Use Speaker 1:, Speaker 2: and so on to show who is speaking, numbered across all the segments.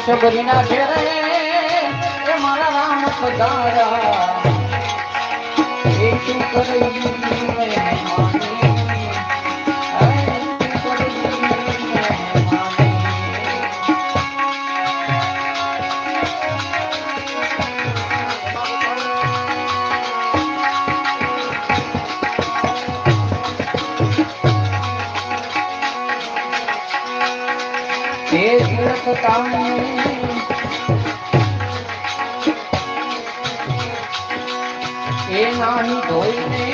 Speaker 1: સબરીના ઘેરે એ મારા રામ સદારા એ તું કરી સતામણી એ નાની ધોઈને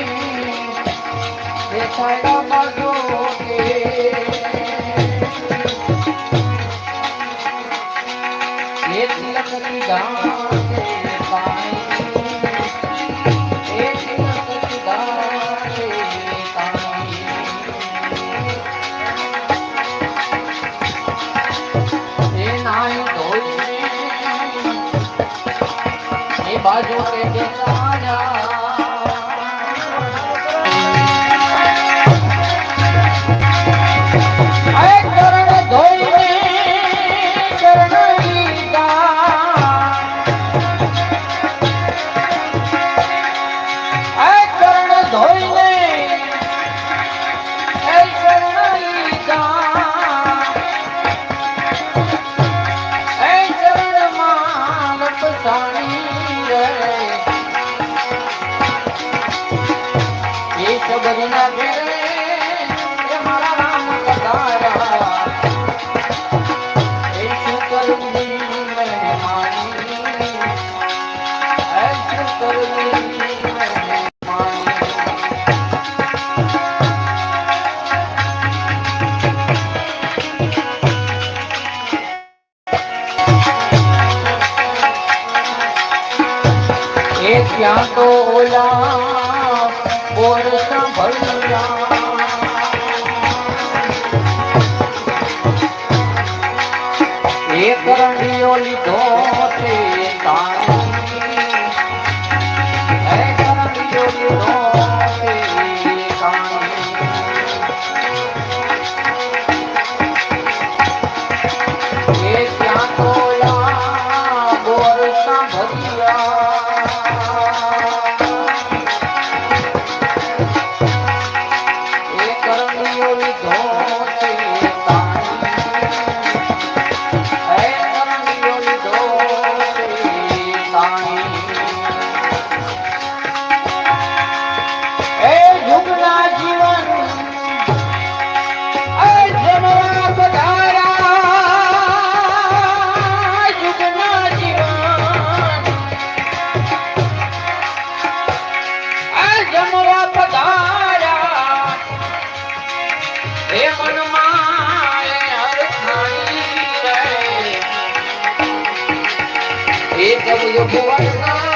Speaker 1: એ સાયલા બાજો રે ત્યાં તો ઓલા બોલ સાંભળ્યા. એ પ્રભુ યોગ્ય વર્ષા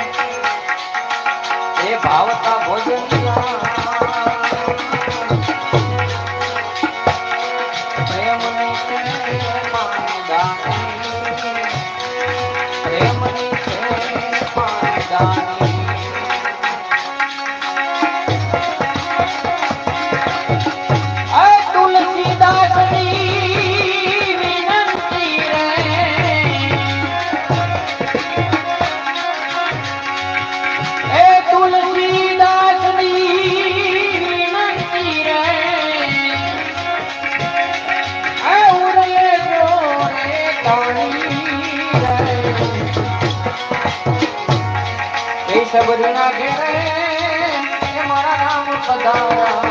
Speaker 1: આવતા ભોજન Thank you. સબરના ઘેરે મારા રામ
Speaker 2: સદાયા